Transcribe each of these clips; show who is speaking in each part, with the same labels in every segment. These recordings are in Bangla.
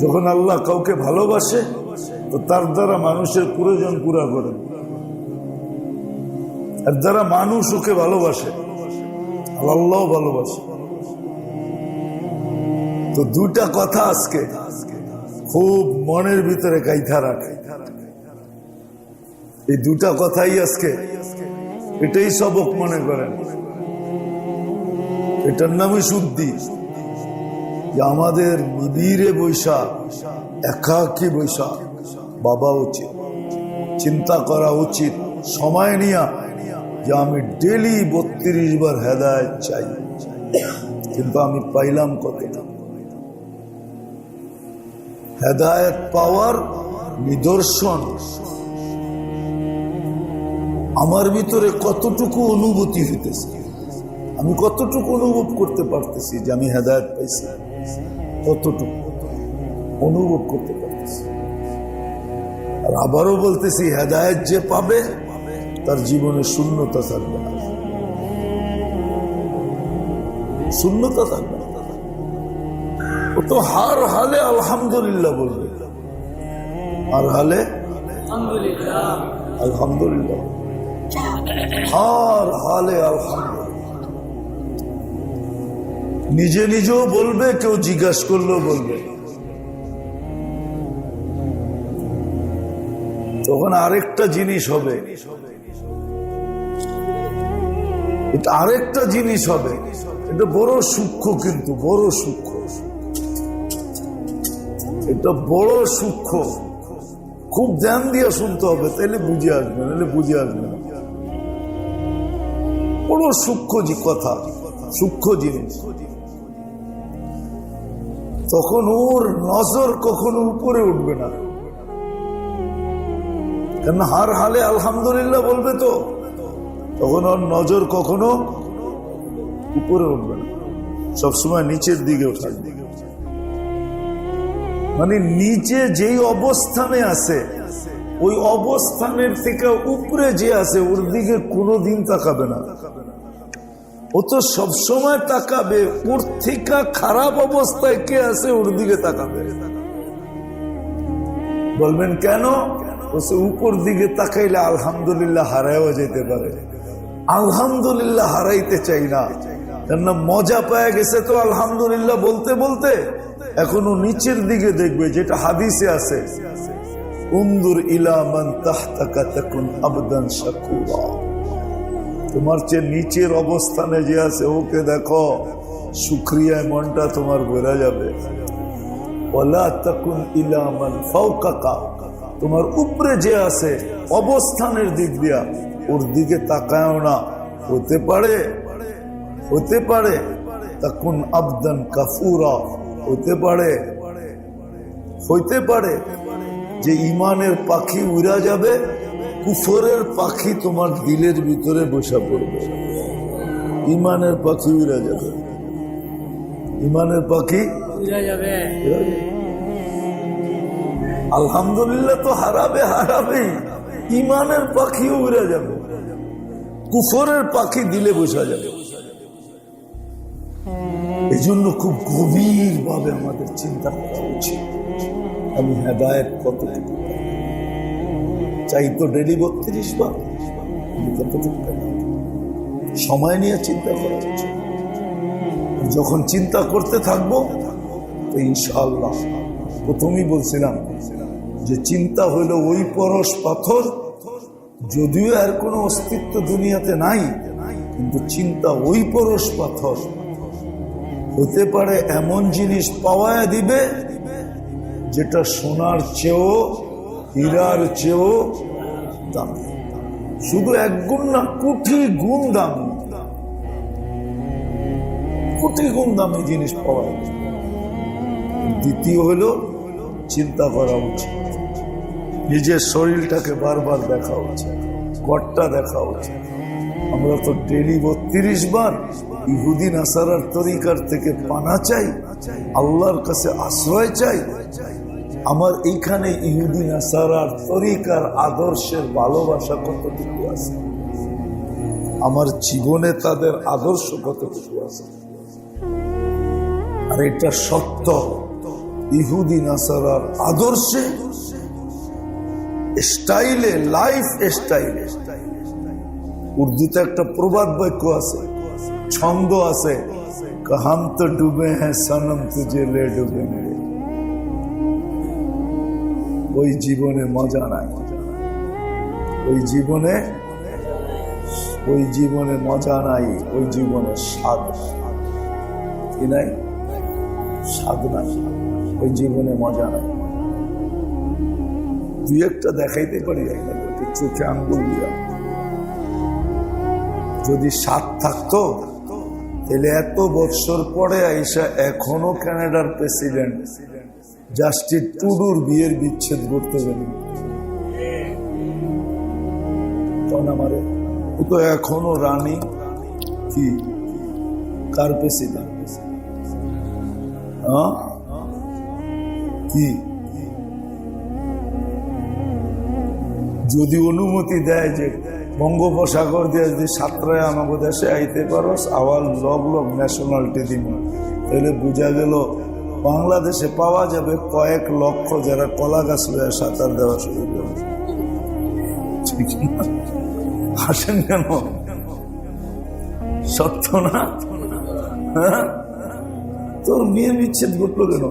Speaker 1: যখন আল্লাহ কাউকে ভালোবাসে, তো তার দ্বারা মানুষের প্রয়োজন পুরা করে। এর দ্বারা মানুষ ওকে ভালোবাসে আল্লাহ ভালোবাসে। তো দুটা কথা আজকে খুব মনের ভিতরে গাইথা রাখে। এই দুটা কথাই আজকে এটাই সবক মনে করেন। এটার নামই শুদ্ধি। আমাদের নিবিড়ে বৈশা একাকী বৈশা বাবা উচিত। চিন্তা করা উচিত, সময় নিয়া যে আমি ডেলি বত্রিশ বার হেদায়ত চাই। কিন্তু আমি পাইলাম কতটা? হেদায়ত পাওয়ার নিদর্শন। আমার ভিতরে কতটুকু অনুভূতি হইতেছে? আমি কতটুকু অনুভব করতে পারতেছি যে আমি হেদায়ত পাইছি? কতটুকু? অনুভব করতে পারতেছি। আর আবারও বলতেছি হেদায়ত যে পাবে তার জীবনে শূন্যতা থাকবে না। শূন্যতা থাকবে ও তো হার হালে আলহামদুলিল্লাহ বলবে। আর হালে? আলহামদুলিল্লাহ। হার হালে আলহামদুলিল্লাহ। নিজে নিজেও বলবে, কেউ জিজ্ঞাসা করলেও বলবে। তখন আরেকটা জিনিস হবে। এটা আরেকটা জিনিস হবে। এটা বড় সূক্ষ্ম কিন্তু, বড় সূক্ষ্ম। এটা বড় সূক্ষ্ম। খুব ধ্যান দিয়ে শুনতে হবে তাহলে বুঝে আসবে নাহলে বুঝে আসবে বড় সূক্ষ্ম কথা, সূক্ষ্ম জিনিস। তখন ওর নজর কখনো উপরে উঠবে না। কেন হার হালে আলহামদুলিল্লাহ বলবে তো, তখন ওর নজর কখনো উপরে উঠবে না। সবসময় নিচের দিকে থাকবে। মানে নিচে যেই অবস্থানে আছে, ওই অবস্থানের থেকে উপরে যে আছে, ওর দিকে কোনো কোনোদিন তাকাবে না। ও তো সবসময় তাকাবে ওর থেকে খারাপ অবস্থায় কে আছে ওর দিকে তাকাবে? বলবেন, কেন? উপর দিকে তাকাইলে আলহামদুলিল্লাহ হারাইও যেতে পারে। আলহামদুলিল্লাহ হারাইতে চাই না। কেননা মজা পায় গেছে তো আলহামদুলিল্লাহ বলতে বলতে। এখনও নিচের দিকে দেখবে, যেটা হাদিসে আছে। উন্দুর ইলামান তাহতাকা তাকুন আবদান শাকুরা। তোমার চেয়ে নিচের অবস্থানে যে আছে, ওকে দেখো সুক্রিয়ায় মনটা তোমার বোঝা যাবে। তোমার উপরে যে আছে, অবস্থানের দিক দিয়া, ওর দিকে তাকায়ও না। হতে পারে হতে পারে তখন আবদান কাফুরা। হতে পারে, হইতে পারে যে ইমানের পাখি উড়া যাবে কুফরের পাখি তোমার দিলের ভিতরে বসা পড়বে। ইমানের পাখি উড়া যাবে। ইমানের পাখি আলহামদুলিল্লাহ তো হারাবে হারাবেই ইমানের পাখিও উড়ে যাবে। কুফরের পাখি দিলে বসা যাবে। এই জন্য খুব গভীর ভাবে আমাদের চিন্তা করা উচিত। আমি হেদায়ত কতটুকু? পাই? চাই তো ডেলি বত্রিশ বার? সময় নিয়ে চিন্তা করা যখন চিন্তা করতে থাকব, তো ইনশাল্লাহ প্রথমেই বলছিলাম যে চিন্তা হইল ওই পরশ পাথর, যদিও আর কোনো অস্তিত্ব দুনিয়াতে নাই, কিন্তু চিন্তা ওই পরশ পাথর হতে পারে এমন জিনিস পাওয়া দিবে, যেটা সোনার চেয়েও হীরার চেয়েও দামি। শুধু এক গুণ না, কোটি গুণ দামি। কোটি গুণ দামি জিনিস পাওয়া দ্বিতীয় হলো, চিন্তা করা উচিত। নিজের শরীরটাকে বারবার দেখা উচিত, গড়টা দেখা উচিত। আমরা তো ডেলি বত্রিশ বার ইহুদিন আসারার তরিকার থেকে পানা চাই, আল্লাহর কাছে আশ্রয় চাই আমার এইখানে ইহুদিন আসারার তরিকার আদর্শের ভালোবাসা কতটুকু আছে? আমার জীবনে তাদের আদর্শ কতটুকু আছে? আর এটা সত্য, ইহুদি, নাসারার আদর্শে স্টাইলে, লাইফ স্টাইলে। উর্দুতে একটা প্রবাদ বাক্য আছে, ছন্দ আছে হাম তো ডুবে হ্যাঁ সনম তুঝে লে ডুবে ওই জীবনে মজা নাই। ওই জীবনে ওই জীবনে মজা নাই, ওই জীবনে স্বাদ কি নাই? স্বাদ নাই। ওই জীবনে মজা নাই। দুই একটা দেখাইতে পারি চোখে আঙ্গুল দিয়া। যদি স্বাদ থাকতো, তাহলে এত বৎসর পরে আইসা এখনও কানাডার প্রেসিডেন্ট জাস্টিস টুডুর বিয়ের বিচ্ছেদ করতে আমারে, ও তো এখনও রানী। কি? কার হ্যাঁ কি? যদি অনুমতি দেয় যে বঙ্গোপসাগর দিয়ে যদি সাতটায় আমাকে দেশে আইতে পারো আবার লগ লগ ন্যাশনালিটি দিব তাহলে বোঝা গেল বাংলাদেশে পাওয়া যাবে কয়েক লক্ষ যারা কলা গাছ লয়ে সাঁতার দেওয়া শুরু করবে হাসেন কেন? সত্য না? হ্যাঁ? তোর মেয়ে বিচ্ছেদ ঘটলো কেন?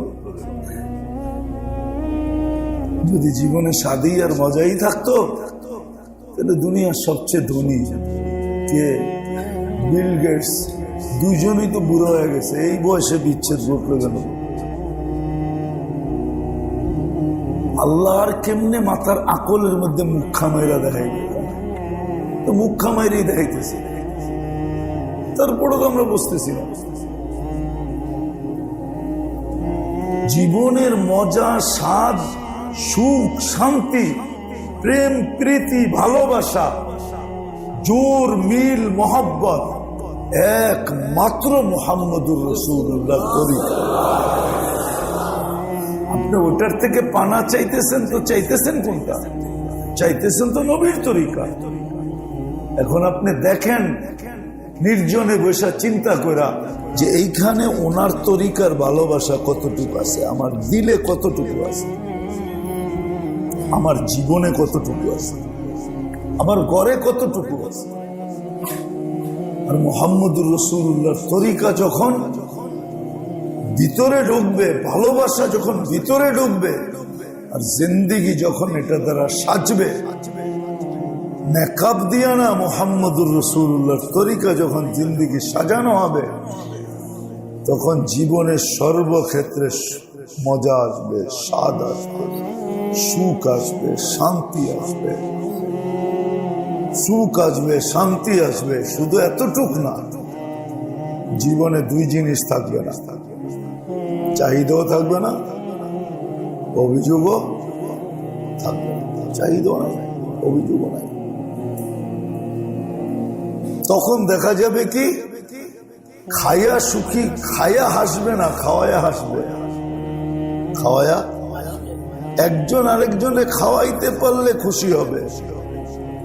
Speaker 1: যদি জীবনে স্বাদই আর মজাই থাকতো, তাহলে দুনিয়ার সবচেয়ে ধনী কে? Bill Gates. দুজনই তো বুড়ো হয়ে গেছে। এই বয়সে বিচ্ছেদ ঘটলো কেন? আল্লাহর কেমনে মাথার আকলের মধ্যে মুখা মাইরা দেখাই তো মুখা মাইরেই দেখাইতেছে। তারপরে তো আমরা বুঝতেছি না। জীবনের মজা, স্বাদ, সুখ, শান্তি, প্রেম, প্রীতি, ভালোবাসা, জোর, মিল, মোহাব্বত, একমাত্র মোহাম্মদুর রসুল্লাহ করি। আপনি ওটার থেকে পানা চাইতেছেন তো চাইতেছেন কোনটা? চাইতেছেন তো নবীর তরিকা। এখন আপনি দেখেন, নির্জনে বসে চিন্তা করা যে এইখানে ওনার তরিকার ভালোবাসা কতটুকু আছে, আমার দিলে কতটুকু আছে, আমার জীবনে কতটুকু আছে, আমার ঘরে কতটুকু আছে। আর মোহাম্মদুর রসুল্লাহর তরিকা যখন ভিতরে ঢুকবে ভালোবাসা যখন ভিতরে ঢুকবে আর জিন্দিগি যখন এটা দ্বারা সাজবে মেকআপ দিয়া না মোহাম্মদুর রসুল্লাহর তরিকা যখন জিন্দিগি সাজানো হবে, তখন জীবনের সর্বক্ষেত্রে মজা আসবে, স্বাদ আসবে, সুখ আসবে, শান্তি আসবে। সুখ আসবে, শান্তি আসবে, শুধু এতটুক না, জীবনে দুই জিনিস থাকবে না। চাহিদাও থাকবে না, অভিযোগও থাকবে না, চাহিদাও নাই, অভিযোগও নাই। তখন দেখা যাবে কি, খায়া সুখী, খায়া হাসবে না, খাওয়ায়া হাসবে। খাওয়ায়া একজন আরেকজনে খাওয়াইতে পারলে খুশি হবে।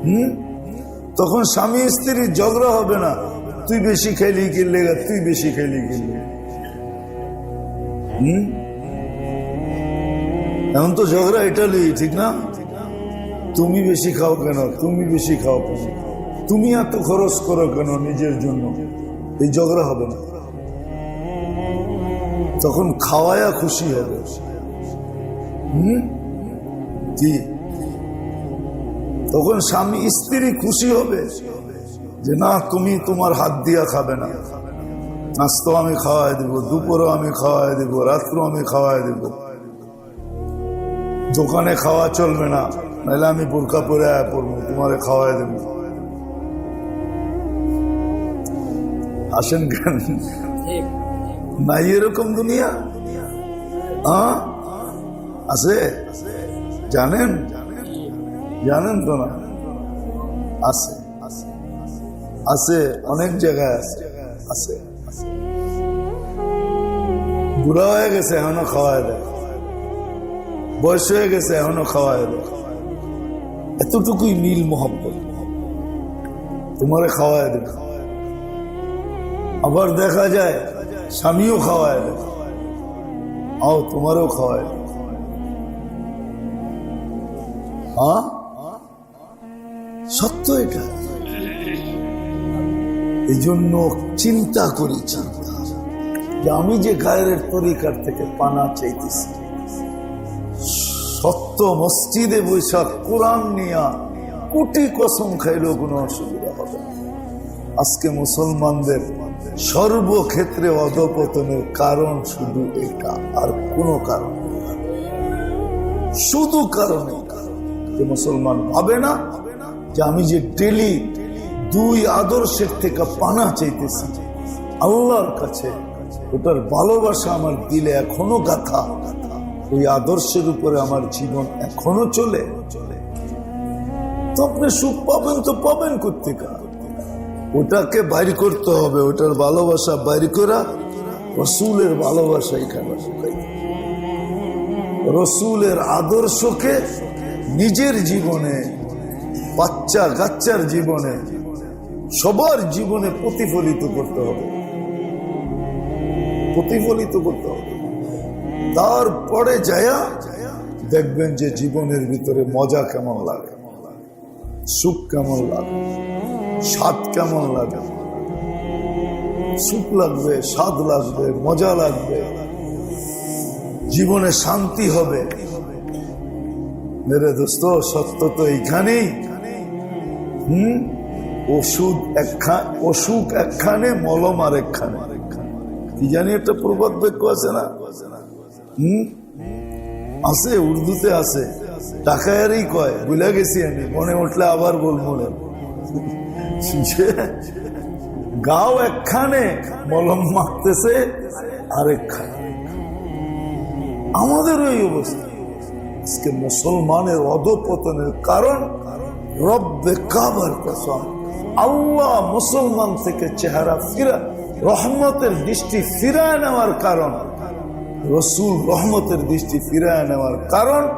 Speaker 1: হুম? তখন স্বামী স্ত্রীর ঝগড়া হবে না, তুই বেশি খেলি কিনলে তুই বেশি খেলি কিনলে হুম? এখন তো ঝগড়া এটা লই ঠিক না? তুমি বেশি খাও কেন? তুমি বেশি খাও কেন? তুমি এত খরচ করো কেন নিজের জন্য? এই ঝগড়া হবে না। তখন খাওয়ায়া খুশি হবে। হুম? কি? তখন স্বামী স্ত্রী খুশি হবে যে, না, তুমি তোমার হাত দিয়া খাবে না। নাস্তো আমি খাওয়াই দিব, দুপুরও আমি খাওয়াই দিব, রাত্রও আমি খাওয়াই দিব। দোকানে খাওয়া চলবে না, নাহলে আমি বোরকা পরে আয় পড়ব, তোমারে খাওয়াই দেবো। আসেন কেন? নাই এরকম দুনিয়া? হ্যাঁ? আছে? জানেন? জানেন তো না? আছে। আছে। অনেক জায়গায় আছে। আছে। বুড়া হয়ে গেছে, এখনও খাওয়ায় দেয়। বয়স হয়ে গেছে, এখনও খাওয়ায় দেয়। এতটুকুই মিল মোহাম্মত তোমারে খাওয়ায় দেবে আবার দেখা যায়, স্বামীও খাওয়ায় দেবে আও, তোমারও খাওয়ায় হ্যাঁ সত্য এটা। এই জন্য চিন্তা করি, চিন্তা। যে আমি যে গায়ের তরিকার থেকে পানা চাইতেছি, সত্য মসজিদে বৈশাখ কোরআন নিয়া কোটি কসম খাইলেও কোনো অসুবিধা হবে। আজকে মুসলমানদের সর্বক্ষেত্রে অধপতনের কারণ শুধু এটা, আর কোনো কারণ শুধু কারণ। যে মুসলমান ভাবে না যে আমি যে ডেলি দুই আদর্শের থেকে পানা চাইতেছি। আল্লাহর কাছে ওটার ভালোবাসা আমার দিলে এখনও গাথা। ওই আদর্শের উপরে আমার জীবন এখনও চলে। তো আপনি সুখ পাবেন তো পাবেন কোথেকা ওটাকে বাইর করতে হবে, ওটার ভালোবাসা বাইর করা। রসুলের ভালোবাসা এখানে। রসুলের আদর্শকে নিজের জীবনে বাচ্চা গাচ্চার জীবনে সবার জীবনে প্রতিফলিত করতে হবে। প্রতিফলিত করতে হবে। তারপরে যায়া দেখবেন যে জীবনের ভিতরে মজা কেমন লাগে, সুখ কেমন লাগে, স্বাদ কেমন লাগে। সুখ লাগবে, স্বাদ লাগবে, মজা লাগবে। জীবনে শান্তি হবে। মেরে দোস্ত, সত্য তো এইখানেই। হুম? ওষুধ একখান অসুখ একখানে, মলম আর একখানে। কি জানি একটা প্রবাদ বাক্য আছে না? হুম? আছে, উর্দুতে আছে। টাকায়ারই কয়, ভুলে গেছি আমি, মনে উঠলে আবার বলব না। গাও একখানে, মলম মাখতেছে আরেকখানে আমাদের ওই অবস্থা। আজকে মুসলমানের অধপতনের কারণ রব্বে কাবার আল্লাহ মুসলমান থেকে চেহারা ফিরা, রহমতের দৃষ্টি ফিরায় নেওয়ার কারণ। রসুল রহমতের দৃষ্টি ফিরায় নেওয়ার কারণ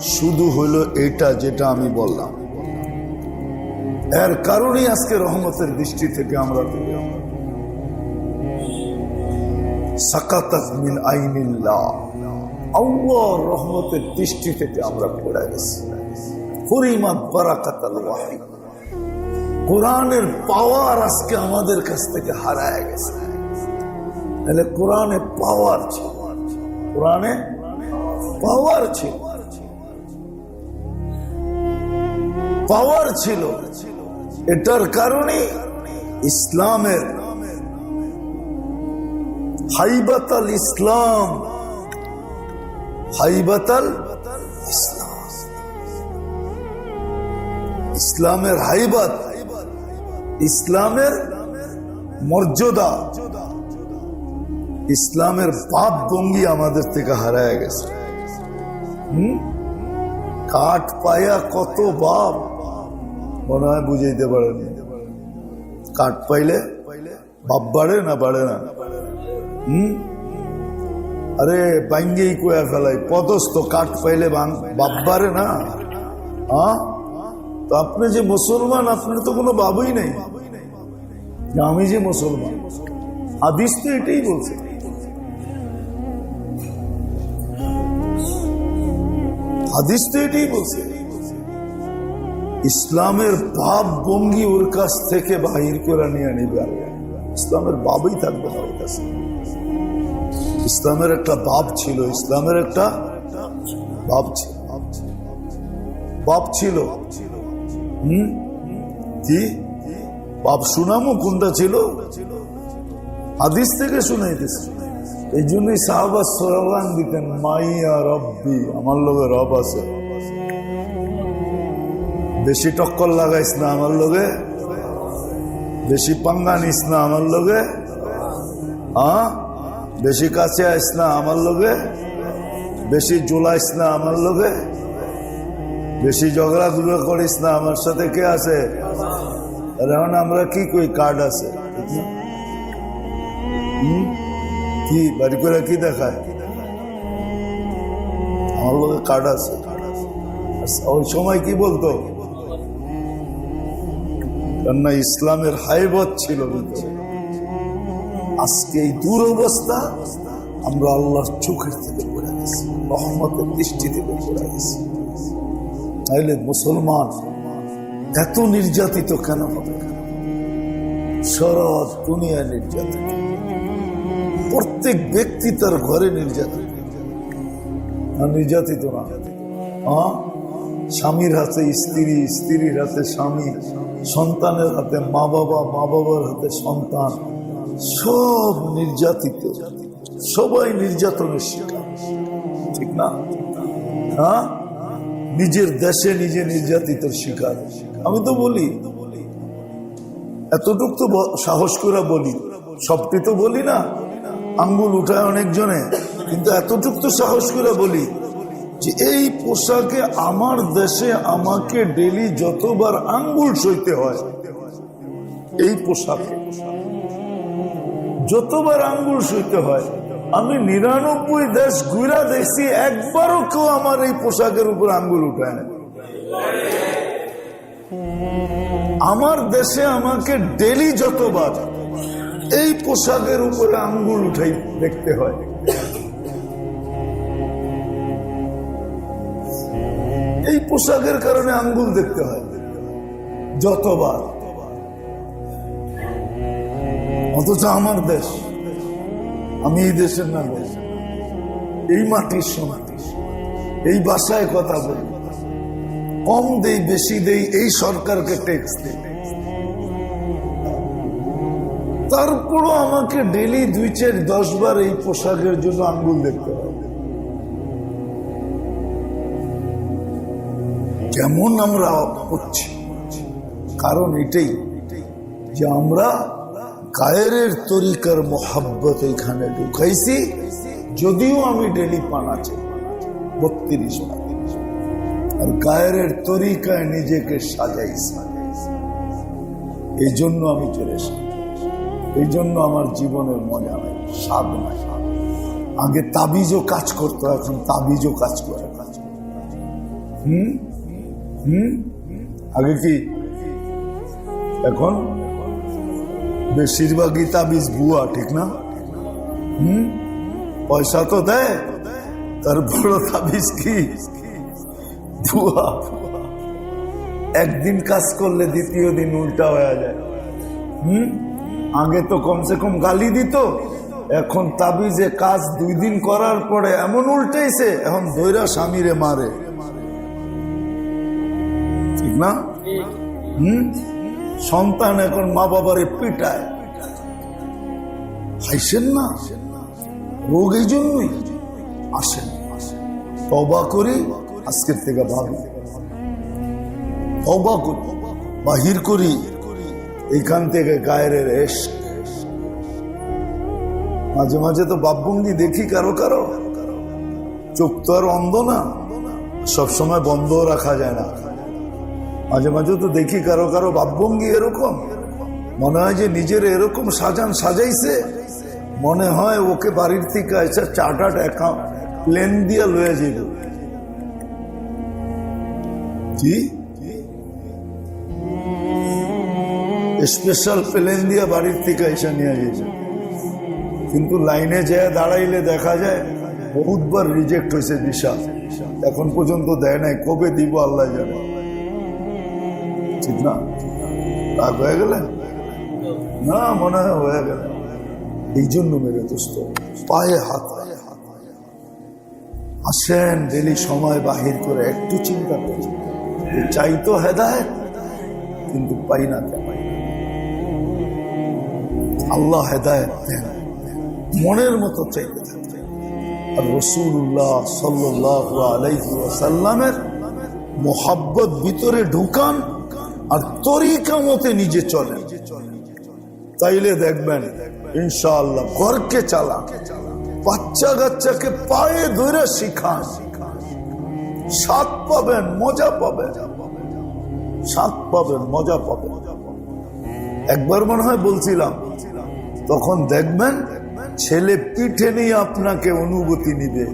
Speaker 1: শুধু হলো এটা যেটা আমি বললাম। এর কারণেই আজকে রহমতের দৃষ্টি থেকে আমরা রহমতের দৃষ্টি থেকে আমরা পড়ে গেছি। কোরআনের পাওয়ার আজকে আমাদের কাছ থেকে হারায় গেছে। তাহলে কোরআনে পাওয়ার ছিল। কোরআনে পাওয়ার ছিল। পাওয়ার ছিল। এটার কারণে ইসলামের হাইবাতাল ইসলাম হাইবাতাল ইসলাম। ইসলামের হাইবাত, ইসলামের মর্যাদা, ইসলামের বাপ ভঙ্গি আমাদের থেকে হারায় গেছে। হুম? কাঠ পায়া কত বাপ, মনে হয় বুঝাইতে পারেন কাঠ পাইলে বাপ বাড়ে না বাড়ে না। হম? আরে বাঙ্গেই কোয়া ফেলাই, পদস্থ কাঠ পাইলে বাপ বাড়ে না। হ্যাঁ তো আপনি যে মুসলমান, আপনার তো কোনো বাবুই নেই। আমি যে মুসলমান, হাদিস তো এটাই বলছে। হাদিস তো এটাই বলছে। ইসলামের ভাব ভঙ্গি ওর কাছ থেকে বাহির করে নিয়ে নিবে। ইসলামের বাবই থাকবে না ওর কাছে। ইসলামের একটা বাপ ছিল, ইসলামের একটা বাপ ছিল। বাপ ছিল। হুম? কি বাপ শুনামো কোনটা ছিল। হাদিস থেকে শুনাইতেছে। এই জন্যই সাহাবা সোরালান দিতেন, মাইয়া রব্বি, আমার লোকে রব আছে। বেশি টক্কর লাগাইস না আমার লোকে বেশি পাঙ্গা নিস না আমার লোকে হ্যাঁ বেশি কাছে আইস না আমার লোকে বেশি জোলাইস না আমার লোকে বেশি ঝগড়া গুলো করিস না, আমার সাথে কে আছে? এখন আমরা কি কই, কার্ড আছে? কি, বাড়ি করে কি দেখায়? আমার লোকে কার্ড আছে। ওই সময় কি বলতো? কেননা ইসলামের হাইবত ছিল আজকে এই দুরবস্থা আমরা আল্লাহর চোখের থেকে করতেছে রহমতের দৃষ্টি থেকে পড়ে গেছে। তাইলে মুসলমান এত নির্যাতিত কেন হবে? সারা দুনিয়া নির্যাতিত। প্রত্যেক ব্যক্তি তার ঘরে নির্যাতিত। নির্যাতিত না? স্বামীর হাতে স্ত্রী, স্ত্রীর হাতে স্বামী, সন্তানের হাতে মা বাবা মা বাবার হাতে সন্তান। সব নির্যাতিত। সবাই নির্যাতনের শিকার। ঠিক না? হ্যাঁ? নিজের দেশে নিজে নির্যাতিত শিকার। আমি তো বলি, এতটুক তো সাহস করে বলি, সবটি তো বলি না, আঙ্গুল উঠায় অনেকজনে, কিন্তু এতটুক তো সাহস করে বলি যে এই পোশাকে আমার দেশে আমাকে ডেলি যতবার আঙ্গুল সইতে হয়, এই পোশাকে, যতবার আঙ্গুল সইতে হয় আমি নিরানব্বই দেশ ঘুরা দেখছি, একবারও কেউ আমার এই পোশাকের উপর আঙ্গুল উঠায় না। আমার দেশে আমাকে ডেলি যতবার এই পোশাকের উপরে আঙ্গুল উঠাই দেখতে হয়। এই পোশাকের কারণে আঙ্গুল দেখতে হয়। যতবার। অথচ আমার দেশ আমি এই দেশের না দেশ এই মাটির সমাটি এই বাসায় কথা বলি। কম দেই, বেশি দেই, এই সরকারকে ট্যাক্স দেই। তারপরও আমাকে ডেলি দুই চার, দশ বার এই পোশাকের জন্য আঙ্গুল দেখতে হবে কেমন আমরা করছি? কারণ এটাই যে আমরা গায়ের তরিকার মোহাব্বত এখানে ঢুকাইছি। যদিও আমি ডেলি পানাচ্ছি বত্রিশ আর গায়ের তরিকায় নিজেকে সাজাইছি। এই জন্য আমি চলে এই জন্য আমার জীবনের মজা নাই, স্বাদ নাই। আগে তাবিজও কাজ করতো, এখন তাবিজও কাজ করে। কাজ। হুম? হুম? আগে কি? এখন? বেশিরভাগই তাবিজ বুয়া ঠিক না হুম পয়সা তো দেয় তার বড় তাবিজ কি বুয়া একদিন কাজ করলে দ্বিতীয় দিন উল্টা হয়ে যায় হুম আগে তো কমসে কম গালি দিত এখন তাবিজে কাজ দুই দিন করার পরে এমন উল্টেছে এখন দৈরা স্বামীরে মারে। ঠিক না? হুম? সন্তান এখন মা বাবারে পিটায়। হাইছেন না? রোগ এই জন্যই আসেন। তবা করি, আজকের থেকে ভাবি তবা করি, বাহির করি এইখান থেকে গায়ের রেশ। মাঝে মাঝে তো বাপভঙ্গি দেখি কারও কারও। চোখ তো আর অন্ধ না, সবসময় বন্ধ রাখা যায় না। মাঝে মাঝে তো দেখি কারও কারও বাপভঙ্গি এরকম। মনে হয় যে নিজের এরকম সাজান সাজাইছে। মনে হয় ওকে বাড়ির থেকে এসে চার্টার্ড অ্যাকাউন্ট প্লেন দিয়ে লয়ে যাইব। কি? স্পেশাল প্লেন দিয়ে বাড়ির থেকে এসে নিয়ে গেছে কিন্তু লাইনে যেয়ে দাঁড়াইলে দেখা যায় বহুতবার রিজেক্ট হয়েছে ভিসা এখন পর্যন্ত দেয় নাই, কবে দিব আল্লাহ জানে। ঠিক না? রাগ হয়ে গেলেন না, মনে হয় হয়ে গেল। এই জন্য মেরে দোস্ত, পায়ে হাত আসেন ডেলি সময় বাহির করে একটু চিন্তা করি। চাই তো হেদায় কিন্তু পাই না আল্লাহ হেদায়ত দেন। মনের মতো চাইতে থাকে আর রসুল্লাহ সাল্লাহ আলাইহি ওয়াসাল্লামের মোহাব্বত ভিতরে ঢুকান আর তরিকা মতে নিজে চলেন তাইলে দেখবেন, ইনশাআল্লাহ ঘরকে চালান বাচ্চা কাচ্চাকে পায়ে ধরে শিখান। স্বাদ পাবেন, মজা পাবেন। স্বাদ পাবেন, মজা পাবেন। একবার মনে হয় বলছিলাম, তখন দেখবেন, ছেলে পিঠে নিয়ে আপনাকে অনুভূতি নিবে।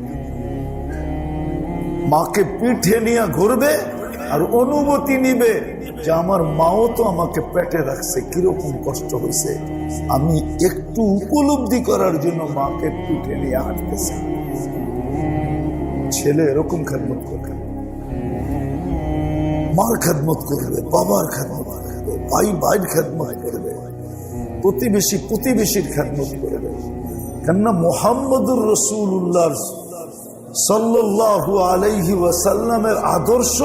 Speaker 1: মাকে পিঠে নিয়ে ঘুরবে আর অনুভূতি নিবে যে আমার মাও তো আমাকে পেটে রাখছে, কীরকম কষ্ট হয়েছে। আমি একটু উপলব্ধি করার জন্য মাকে পিঠে নিয়ে হাঁটতেছি। ছেলে এরকম খেদমত করবে। মার খেদমত করবে, বাবার খেদমত করবে, ভাই ভাইয়ের খেদমত করবে, প্রতিবেশী প্রতিবেশীর খেদমত করবে। কেননা মোহাম্মদুর রসুল্লাহ সাল্লাল্লাহু আলাইহি ওয়াসাল্লামের আদর্শ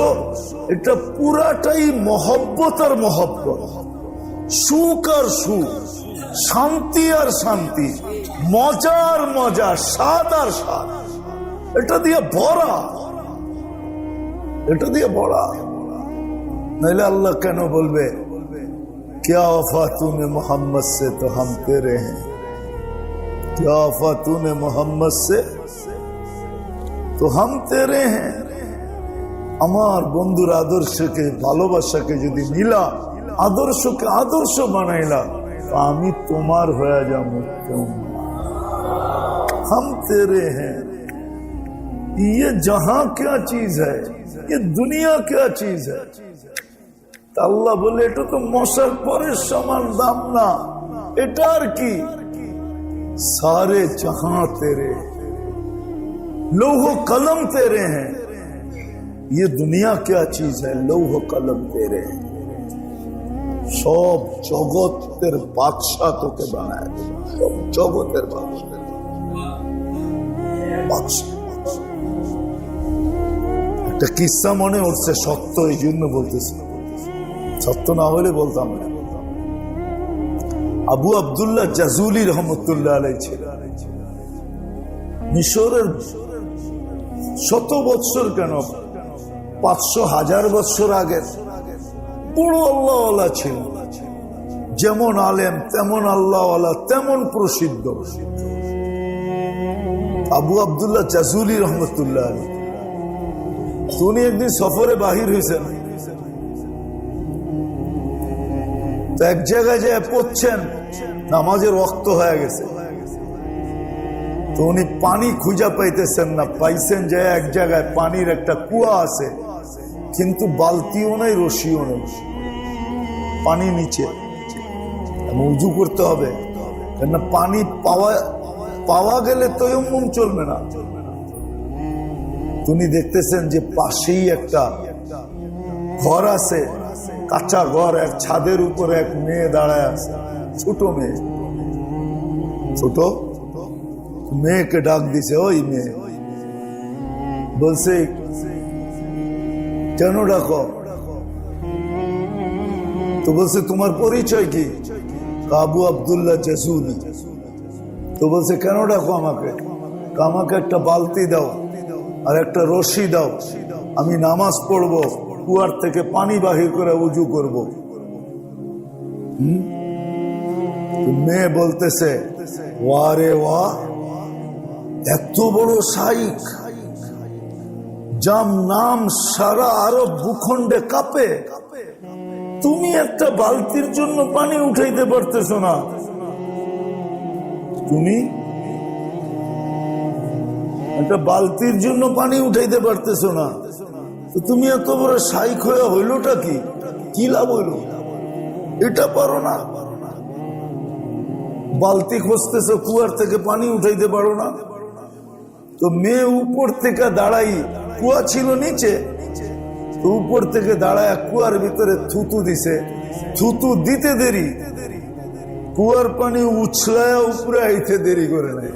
Speaker 1: এটা পুরাটাই মহব্বত আর মহব্বত সুখ আর সুখ শান্তি আর শান্তি মজার মজা স্বাদ আর স্বাদ এটা দিয়ে ভরা এটা দিয়ে ভরা নাহলে আল্লাহ কেন বলবে क्या वफा तूने मोहम्मद से तो हम तेरे हैं क्या वफा तूने मोहम्मद से তো হাম তেরে হ্যাঁ আমার বন্ধুর আদর্শকে ভালোবাসাকে যদি নিলা আদর্শকে আদর্শ বানাইলা তো আমি তোমার হয়ে যাবো हम तेरे हैं ये जहां क्या चीज है ये दुनिया क्या चीज है তা আল্লাহ বলে এটা তো মশার পরের সমান দাম না এটা আর কি সারে जहां तेरे लौह कलम तेरे हैं ये दुनिया क्या चीज है लौह कलम तेरे हैं সব জগতের বাদশাহ তোকে বানায় দেবে। সব জগতের বাদশাহ বাদশাহ। একটা কিসা মনে উঠছে সত্য এই জন্য বলতেছি সত্য না হলে বলতাম না আবু আবদুল্লাহ জাজুলি রহমতুল্লাহ আলাই ছিল মিশরের শত বৎসর কেন? পাঁচশো হাজার বৎসর আগে। বড় আল্লাহওয়ালা ছিল। যেমন আলেম, তেমন আল্লাহওয়ালা, তেমন প্রসিদ্ধ। আবু আবদুল্লাহ জাজুলি রহমতুল্লাহ আলী। তো একদিন সফরে বাহির হয়েছেন। এক জায়গায় যে পড়ছেন, নামাজের রক্ত হয়ে গেছে। তো উনি পানি খুঁজা পাইতেছেন না। পাইছেন যে এক জায়গায় পানির একটা কুয়া আছে। কিন্তু বালতিও নেই, রশিও নেই। পানি নিচে। উজু করতে হবে। কেননা পানি পাওয়া পাওয়া গেলে তৈমুম চলবে না। তুমি দেখতেছেন যে পাশেই একটা ঘর আছে। কাঁচা ঘর, এক ছাদের উপরে এক মেয়ে দাঁড়ায় আছে। ছোট মেয়ে। ছোট? মেয়েকে ডাক দিছে, ওই মেয়ে। বলছে, কেন ডাকো? তো বলছে, তোমার পরিচয় কি? কাবু আবদুল্লাহ জসুলি। তো বলছে, কেন ডাকো আমাকে? আমাকে একটা বালতি দাও আর একটা রশি দাও। আমি নামাজ পড়ব, কুয়ার থেকে পানি বাহির করে উজু করব? মেয়ে বলতেছে ওয়ারে ওয়া এত বড় শাইক যার নাম সারা আরব ভূখণ্ডে কাঁপে। তুমি একটা বালতির জন্য পানি উঠাইতে পারতেছো না। তুমি একটা বালতির জন্য পানি উঠাইতে পারতেছো না। তুমি এত বড় শাইক হয়ে হইলটা কি? কি লাভ হইল? এটা পারো না। বালতি খুঁজতেছো, কুয়ার থেকে পানি উঠাইতে পারো না। তো মেয়ে উপর থেকে দাঁড়াই, কুয়া ছিল নিচে, তো উপর থেকে দাঁড়ায় কুয়ার ভিতরে থুতু দিছে। থুতু দিতে দেরি, কুয়ার পানি উছলায় উপরে আইতে দেরি করে নাই।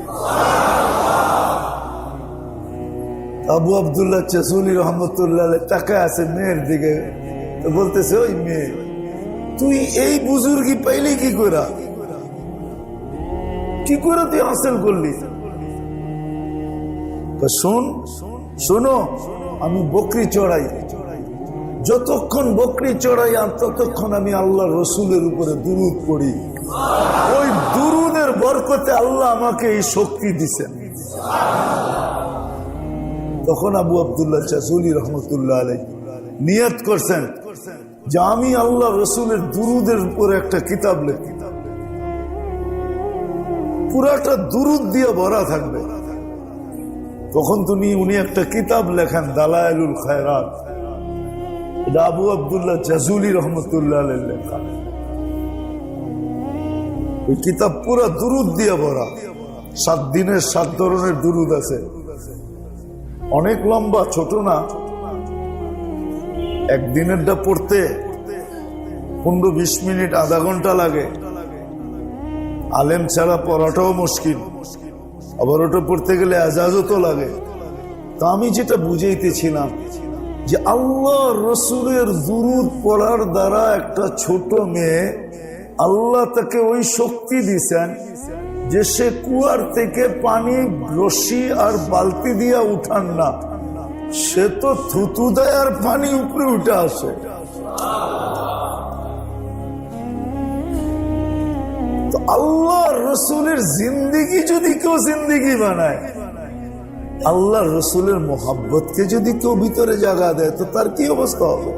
Speaker 1: আবু আবদুল্লাহ চেসুলি রহমতুল্লাহ টাকা আছে মেয়ের দিকে বলতেছে, ওই মেয়ে, তুই এই বুজুর্গি পাইলি কি করা কি করে তুই হাসিল করলি? শোন, শোনো, আমি বকরি চড়াই। যতক্ষণ বকরি চড়াই আর ততক্ষণ আমি আল্লাহ রসুলের উপরে দুরুদ পড়ি। ওই দুরুদের বরকতে আল্লাহ আমাকে এই শক্তি দিছেন। তখন আবু আবদুল্লাহ চাসুলি রহমতুল্লাহ আলাই নিয়ত করছেন যে আমি আল্লাহ রসুলের দুরুদের উপরে একটা কিতাব লেখি। পুরাটা দুরুদ দিয়ে ভরা থাকবে। তখন তুমি, উনি একটা কিতাব লেখেন দালায়লুল খায়রাত। এটা আবু আবদুল্লাহ জাজুলি রহমতুল্লাহ লেখা। ওই কিতাব পুরা দুরুদ দিয়ে ভরা। সাত দিনের, সাত ধরনের দুরুদ আছে। অনেক লম্বা, ছোট না। একদিনেরটা পড়তে পনেরো বিশ মিনিট, আধা ঘণ্টা লাগে। আলেম ছাড়া পড়াটাও মুশকিল। আবার ওটা পড়তে গেলে আজাজও তো লাগে। তা আমি যেটা বুঝাইতেছিলাম যে আল্লাহ রসুলের দুরুদ পড়ার দ্বারা একটা ছোট মেয়ে আল্লাহ তাকে ওই শক্তি দিছেন যে সে কুয়ার থেকে পানি, রশি আর বালতি দিয়া উঠান না। সে তো থুতু দেয় আর পানি উপরে উঠে আসে। তো আল্লাহ রসুলের জিন্দিগি যদি কেউ জিন্দিগি বানায়, আল্লাহ রসুলের মোহাব্বতকে যদি কেউ ভিতরে জাগা দেয়, তো তার কি অবস্থা? হবে